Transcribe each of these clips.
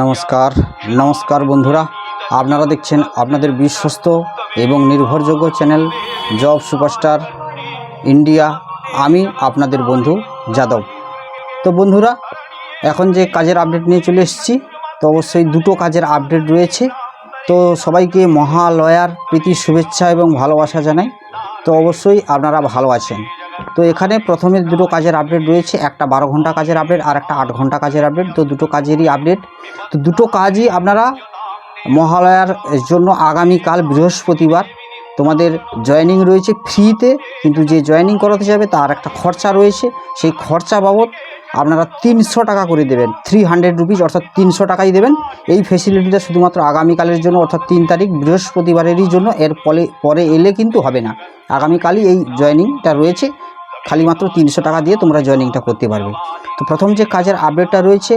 নমস্কার নমস্কার বন্ধুরা। আপনারা দেখছেন আপনাদের বিশ্বস্ত এবং নির্ভরযোগ্য চ্যানেল জব সুপারস্টার ইন্ডিয়া। আমি আপনাদের বন্ধু যাদব। তো বন্ধুরা, এখন যে কাজের আপডেট নিয়ে চলে এসেছি, তো অবশ্যই দুটো কাজের আপডেট রয়েছে। তো সবাইকে মহালয়ার প্রীতি শুভেচ্ছা এবং ভালোবাসা জানাই। তো অবশ্যই আপনারা ভালো আছেন। তো এখানে প্রথমে দুটো কাজের আপডেট রয়েছে, একটা বারো ঘণ্টা কাজের আপডেট আর একটা আট ঘণ্টা কাজের আপডেট তো দুটো কাজেরই আপডেট তো দুটো কাজই আপনারা মহালয়ার জন্য আগামীকাল বৃহস্পতিবার তোমাদের জয়েনিং রয়েছে ফ্রিতে কিন্তু যে জয়েনিং করাতে যাবে তার একটা খরচা রয়েছে। সেই খরচা বাবদ আপনারা তিনশো টাকা করে দেবেন থ্রি হান্ড্রেড রুপিস অর্থাৎ তিনশো টাকাই দেবেন। এই ফেসিলিটিটা শুধুমাত্র আগামীকালের জন্য অর্থাৎ তিন তারিখ বৃহস্পতিবারেরই জন্য, এর পরে পরে এলে কিন্তু হবে না। আগামীকালই এই জয়েনিংটা রয়েছে। খালি মাত্র তিনশো টাকা দিয়ে তোমরা জয়েনিংটা করতে পারবে। তো প্রথম যে কাজের আপডেটটা রয়েছে,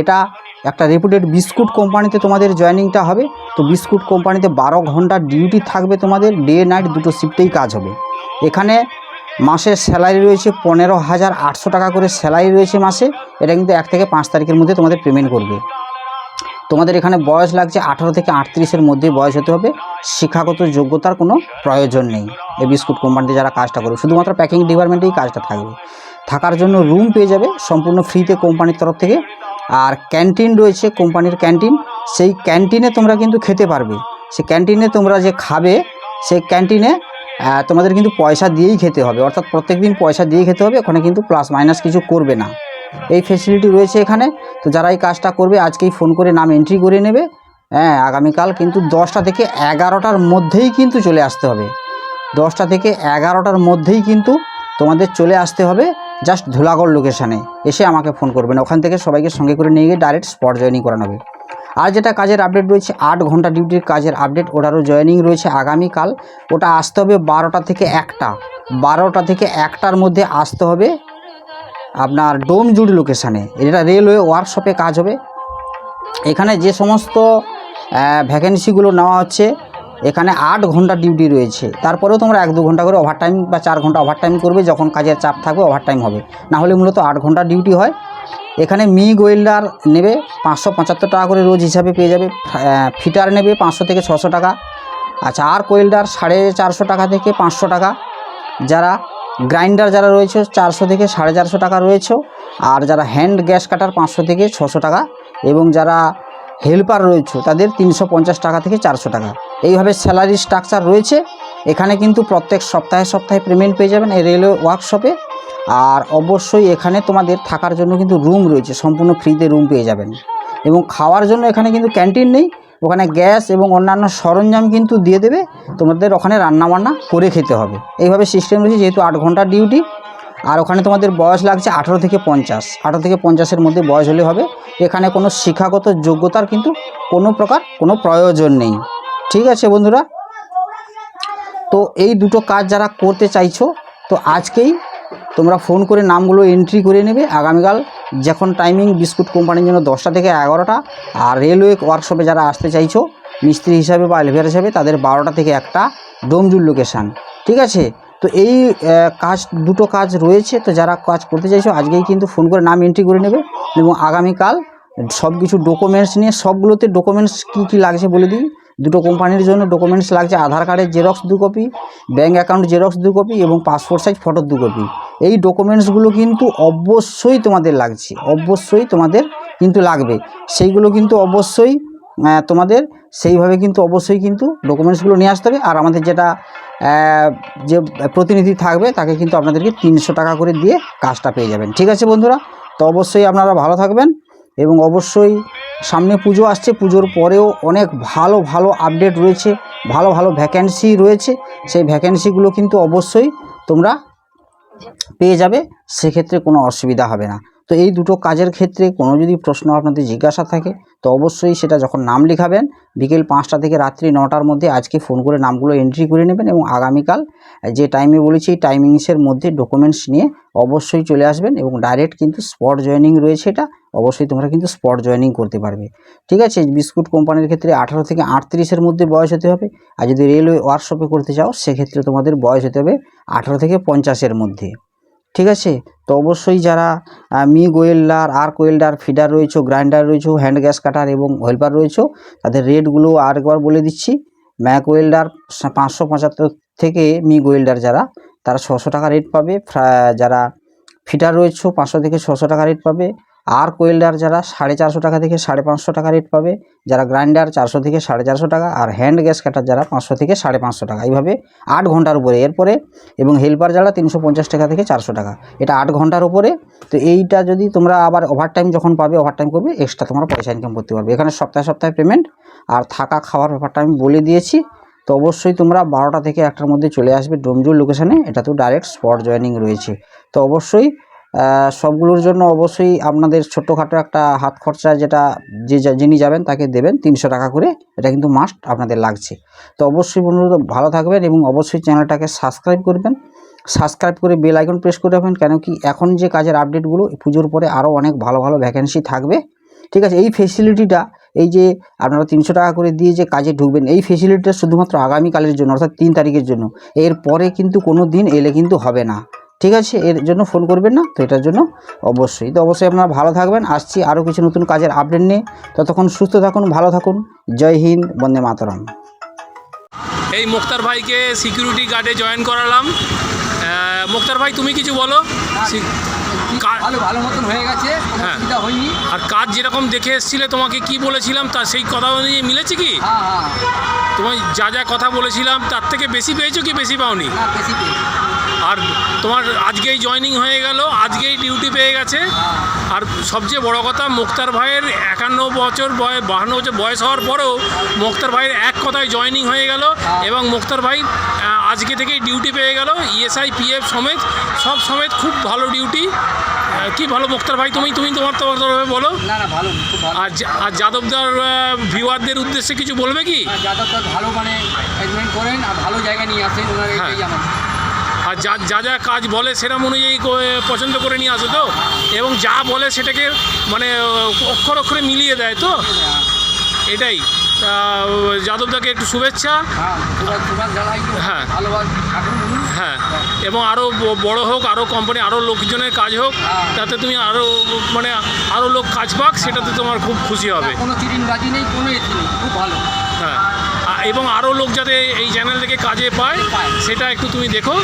এটা একটা রেপুটেড বিস্কুট কোম্পানিতে তোমাদের জয়েনিংটা হবে। তো বিস্কুট কোম্পানিতে বারো ঘণ্টা ডিউটি থাকবে তোমাদের ডে নাইট দুটো শিফটেই কাজ হবে। এখানে মাসের স্যালারি রয়েছে পনেরো হাজার আটশো টাকা করে স্যালারি রয়েছে মাসে। এটা কিন্তু এক থেকে পাঁচ তারিখের মধ্যে তোমাদের পেমেন্ট করবে। তোমাদের এখানে বয়স লাগছে আঠারো থেকে আটত্রিশের মধ্যে বয়স হতে হবে। শিক্ষাগত যোগ্যতার কোনো প্রয়োজন নেই। এই বিস্কুট কোম্পানিতে যারা কাজটা করবে, শুধুমাত্র প্যাকিং ডিপার্টমেন্টেই কাজটা থাকবে। থাকার জন্য রুম পেয়ে যাবে সম্পূর্ণ ফ্রিতে কোম্পানির তরফ থেকে। আর ক্যান্টিন রয়েছে কোম্পানির ক্যান্টিন। সেই ক্যান্টিনে তোমরা কিন্তু খেতে পারবে। সেই ক্যান্টিনে তোমরা যে খাবে, সেই ক্যান্টিনে তোমাদের কিন্তু পয়সা দিয়েই খেতে হবে। অর্থাৎ প্রত্যেক দিন পয়সা দিয়েই খেতে হবে। ওখানে কিন্তু প্লাস মাইনাস কিছু করবে না। এই ফেসিলিটি রয়েছে এখানে। তো যারা এই কাজটা করবে, আজকেই ফোন করে নাম এন্ট্রি করে নেবে। হ্যাঁ আগামীকাল কিন্তু দশটা থেকে এগারোটার মধ্যেই কিন্তু চলে আসতে হবে। দশটা থেকে এগারোটার মধ্যেই কিন্তু তোমাদের চলে আসতে হবে জাস্ট ধুলাগড় লোকেশানে এসে আমাকে ফোন করবেন। ওখান থেকে সবাইকে সঙ্গে করে নিয়ে গিয়ে ডাইরেক্ট স্পট জয়েনিং করানো হবে। আর যেটা কাজের আপডেট রয়েছে, আট ঘণ্টা ডিউটির কাজের আপডেট ওটারও জয়েনিং রয়েছে আগামীকাল। ওটা আসতে হবে বারোটা থেকে একটা। বারোটা থেকে একটার মধ্যে আসতে হবে। আপনার ডোমজুড়ি লোকেশানে এটা রেলওয়ে ওয়ার্কশপে কাজ হবে। এখানে যে সমস্ত ভ্যাকেন্সিগুলো নেওয়া হচ্ছে, এখানে আট ঘণ্টা ডিউটি রয়েছে। তারপরেও তোমরা এক দু ঘণ্টা করে ওভারটাইম বা চার ঘণ্টা ওভারটাইম করবে, যখন কাজের চাপ থাকবে ওভারটাইম হবে। না হলে মূলত আট ঘণ্টা ডিউটি হয়। এখানে মিগ ওয়েল্ডার নেবে, পাঁচশো পঁচাত্তর টাকা করে রোজ হিসাবে পেয়ে যাবে। ফিটার নেবে পাঁচশো থেকে ছশো টাকা। আচ্ছা আর কোয়েল্ডার সাড়ে চারশো টাকা থেকে পাঁচশো টাকা। যারা গ্রাইন্ডার যারা রয়েছে, চারশো থেকে সাড়ে চারশো টাকা রয়েছে। আর যারা হ্যান্ড গ্যাস কাটার পাঁচশো থেকে ছশো টাকা এবং যারা হেল্পার রয়েছে, তাদের তিনশো পঞ্চাশ টাকা থেকে চারশো টাকা। এইভাবে স্যালারি স্ট্রাকচার রয়েছে। এখানে কিন্তু প্রত্যেক সপ্তাহে সপ্তাহে পেমেন্ট পেয়ে যাবেন এই রেলওয়ে ওয়ার্কশপে। আর অবশ্যই এখানে তোমাদের থাকার জন্য কিন্তু রুম রয়েছে, সম্পূর্ণ ফ্রিতে রুম পেয়ে যাবেন। এবং খাওয়ার জন্য এখানে কিন্তু ক্যান্টিন নেই। ওখানে গ্যাস এবং অন্যান্য সরঞ্জাম কিন্তু দিয়ে দেবে, তোমাদের ওখানে রান্নাবান্না করে খেতে হবে। এইভাবে সিস্টেম রয়েছে, যেহেতু আট ঘণ্টা ডিউটি আর ওখানে তোমাদের বয়স লাগছে আঠারো থেকে পঞ্চাশ। আঠারো থেকে পঞ্চাশের মধ্যে বয়স হলে হবে। এখানে কোনো শিক্ষাগত যোগ্যতার কিন্তু কোনো প্রকার কোনো প্রয়োজন নেই। ঠিক আছে বন্ধুরা? তো এই দুটো কাজ যারা করতে চাইছো, তো আজকেই তোমরা ফোন করে নামগুলো এন্ট্রি করে নেবে। আগামীকাল যখন টাইমিং বিস্কুট কোম্পানির জন্য দশটা থেকে এগারোটা, আর রেলওয়ে ওয়ার্কশপে যারা আসতে চাইছো, মিস্ত্রি হিসাবে বা এলভিয়ার হিসাবে, তাদের বারোটা থেকে একটা ডোমজুর লোকেশান ঠিক আছে? তো এই কাজ, দুটো কাজ রয়েছে, তো যারা কাজ করতে চাইছো, আজকেই কিন্তু ফোন করে নাম এন্ট্রি করে নেবে, এবং আগামীকাল সব কিছু ডকুমেন্টস নিয়ে, সবগুলোতে ডকুমেন্টস কী কী লাগছে বলে দিই। দুটো কোম্পানির জন্য ডকুমেন্টস লাগছে, আধার কার্ডের জেরক্স দু কপি ব্যাঙ্ক অ্যাকাউন্ট জেরক্স দু কপি এবং পাসপোর্ট সাইজ ফটোর দু কপি এই ডকুমেন্টসগুলো কিন্তু অবশ্যই তোমাদের লাগছে, অবশ্যই তোমাদের কিন্তু লাগবে। সেইগুলো কিন্তু অবশ্যই তোমাদের সেইভাবে কিন্তু অবশ্যই কিন্তু ডকুমেন্টসগুলো নিয়ে আসতে হবে। আর আমাদের যেটা যে প্রতিনিধি থাকবে তাকে কিন্তু আপনাদেরকে তিনশো টাকা করে দিয়ে কাজটা পেয়ে যাবেন। ঠিক আছে বন্ধুরা, তো অবশ্যই আপনারা ভালো থাকবেন। এবং অবশ্যই সামনে পুজো আসছে, পুজোর পরেও অনেক ভালো ভালো আপডেট রয়েছে, ভালো ভালো ভ্যাকেন্সি রয়েছে, সেই ভ্যাকেন্সিগুলো কিন্তু অবশ্যই তোমরা পেয়ে যাবে, সেক্ষেত্রে কোনো অসুবিধা হবে না। তো এই দুটো কাজের ক্ষেত্রে কোনো যদি প্রশ্ন আপনাদের জিজ্ঞাসা থাকে তো অবশ্যই সেটা যখন নাম লেখাবেন, বিকেল পাঁচটা থেকে রাত্রি নটার মধ্যে আজকে ফোন করে নামগুলো এন্ট্রি করে নেবেন এবং আগামীকাল যে টাইমে বলেছি টাইমিংসের মধ্যে ডকুমেন্টস নিয়ে অবশ্যই চলে আসবেন এবং ডাইরেক্ট কিন্তু স্পট জয়েনিং রয়েছে এটা, অবশ্যই তোমরা কিন্তু স্পট জয়েনিং করতে পারবে। ঠিক আছে, বিস্কুট কোম্পানির ক্ষেত্রে আঠারো থেকে আটত্রিশের মধ্যে বয়স হতে হবে, আর যদি রেলওয়ে ওয়ার্কশপে করতে চাও, সেক্ষেত্রে তোমাদের বয়স হতে হবে আঠারো থেকে পঞ্চাশের মধ্যে। ঠিক আছে? তো অবশ্যই যারা মি ওয়েল্ডার আর ওয়েল্ডার ফিডার রয়েছে, গ্রাইন্ডার রয়েছে, হ্যান্ড গ্যাস কাটার এবং হেল্পার রয়েছে, তাদের রেটগুলো আরেকবার বলে দিচ্ছি। ম্যাক ওয়েল্ডার পাঁচশো পঁচাত্তর থেকে মি ওয়েল্ডার যারা, তারা ছশো টাকা রেট পাবে। যারা ফিটার রয়েছে, পাঁচশো থেকে ছশো টাকা রেট পাবে। আর্ক ওয়েল্ডার যারা সাড়ে চারশো টাকা থেকে সাড়ে পাঁচশো টাকা রেট পাবে, যারা গ্রাইন্ডার চারশো থেকে সাড়ে চারশো টাকা আর হ্যান্ড গ্যাস কাটার যারা পাঁচশো থেকে সাড়ে পাঁচশো টাকা। এইভাবে আট ঘণ্টার উপরে। এরপরে এবং হেল্পার যারা তিনশো পঞ্চাশ টাকা থেকে চারশো টাকা। এটা আট ঘণ্টার উপরে। তো এইটা যদি তোমরা আবার ওভারটাইম যখন পাবে ওভারটাইম করবে এক্সট্রা তোমরা পয়সা ইনকাম করতে পারবে। এখানে সপ্তাহে সপ্তাহে পেমেন্ট আর থাকা খাওয়ার ব্যাপারটা আমি বলে দিয়েছি। তো অবশ্যই তোমরা বারোটা থেকে একটার মধ্যে চলে আসবে। ডোমজুর লোকেশানে এটা তো ডাইরেক্ট স্পট জয়েনিং রয়েছে। তো অবশ্যই সবগুলোর জন্য অবশ্যই আপনাদের ছোটোখাটো একটা হাত খরচা যেটা যে যিনি যাবেন তাকে দেবেন তিনশো টাকা করে। এটা কিন্তু মাস্ট আপনাদের লাগছে। তো অবশ্যই বন্ধুরা ভালো থাকবেন এবং অবশ্যই চ্যানেলটাকে সাবস্ক্রাইব করবেন। সাবস্ক্রাইব করে বেল আইকন প্রেস করে রাখবেন কেন কি এখন যে কাজের আপডেটগুলো পুজোর পরে আরও অনেক ভালো ভালো ভ্যাকেন্সি থাকবে। ঠিক আছে, এই ফেসিলিটিটা এই যে আপনারা তিনশো টাকা করে দিয়ে যে কাজে ঢুকবেন, এই ফেসিলিটিটা শুধুমাত্র আগামীকালের জন্য, অর্থাৎ তিন তারিখের জন্য। এর পরে কিন্তু কোনো দিন এলে কিন্তু হবে না। ঠিক আছে? এর জন্য ফোন করবেন না? তো এটার জন্য অবশ্যই। তো অবশ্যই আপনারা ভালো থাকবেন। আসছি আরও কিছু নতুন কাজের আপডেট নিয়ে। ততক্ষণ সুস্থ থাকুন, ভালো থাকুন। জয় হিন্দ, বন্দে মাতরম। এই মুক্তার ভাইকে সিকিউরিটি গার্ডে জয়েন করালাম। মুক্তার ভাই, তুমি কিছু বলো? ভালো ভালো মতন হয়ে গেছে কোনো হ্যাঁ। অসুবিধা হয়নি। আর কাজ যেরকম দেখে এসেছিলে তোমাকে কি বলেছিলাম? তা সেই কথা অনুযায়ী মিলেছে কি? হ্যাঁ হ্যাঁ। তোমায় যা যা কথা বলেছিলাম তার থেকে বেশি পেয়েছ কি বেশি পাওনি? না বেশি পেয়েছি। আর তোমার আজকেই জয়েনিং হয়ে গেল আজকেই ডিউটি পেয়ে গেছে। আর সবচেয়ে বড় কথা মুক্তার ভাইয়ের একান্ন বছর বয়স বাহান্ন বছর বয়স হওয়ার পরেও মুক্তার ভাইয়ের এক কথায় জয়েনিং হয়ে গেল এবং মুক্তার ভাই আজকে থেকেই ডিউটি পেয়ে গেল ইএসআই পিএফ সমেত সব সমেত খুব ভালো ডিউটি কি ভালো মুক্তার ভাই তুমি? তুমি তোমার তোমার তরফে বলো। না না ভালো খুব ভালো। আর আর যাদবদার ভিউয়ারদের উদ্দেশ্যে কিছু বলবে কি? আর যাদবদার ভালো মানে অ্যারেঞ্জমেন্ট করেন আর ভালো জায়গায় নিয়ে আসেন ওনার হ্যাঁ। এটাই আমার। আর যা যা যা কাজ বলে সেরকম অনুযায়ী পছন্দ করে নিয়ে আসে তো? এবং যা বলে সেটাকে মানে অক্ষর অক্ষরে মিলিয়ে দেয় তো? এটাই। যাদবদাকে একটু শুভেচ্ছা। হ্যাঁ হ্যাঁ। হ্যাঁ। এবং আরও বড় হোক আরও কোম্পানি আরও লোকজনের কাজ হোক তাতে তুমি আরও মানে আরও লোক কাজ পাক সেটাতে তোমার খুব খুশি হবে। কোনো চিরিনবাজি নেই কোনো খুব ভালো। হ্যাঁ। এবং আরও লোক যাতে এই চ্যানেল থেকে কাজে পায় সেটা একটু তুমি দেখো।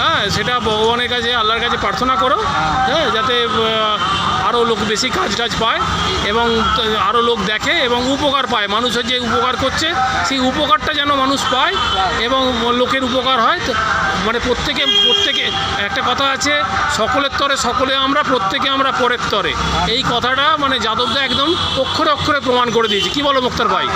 হ্যাঁ সেটা ভগবানের কাছে আল্লাহর কাছে প্রার্থনা করো। হ্যাঁ। যাতে আরও লোক বেশি কাজ টাজ পায় এবং আরও লোক দেখে এবং উপকার পায়। মানুষের যে উপকার করছে, সেই উপকারটা যেন মানুষ পায় এবং লোকের উপকার হয়। তো মানে প্রত্যেকে প্রত্যেকে, একটা কথা আছে, সকলের তরে সকলে আমরা, প্রত্যেকে আমরা পরের তরে। এই কথাটা মানে যাদবদা একদম অক্ষরে অক্ষরে প্রমাণ করে দিয়েছে। কি বলো মুক্তার ভাই?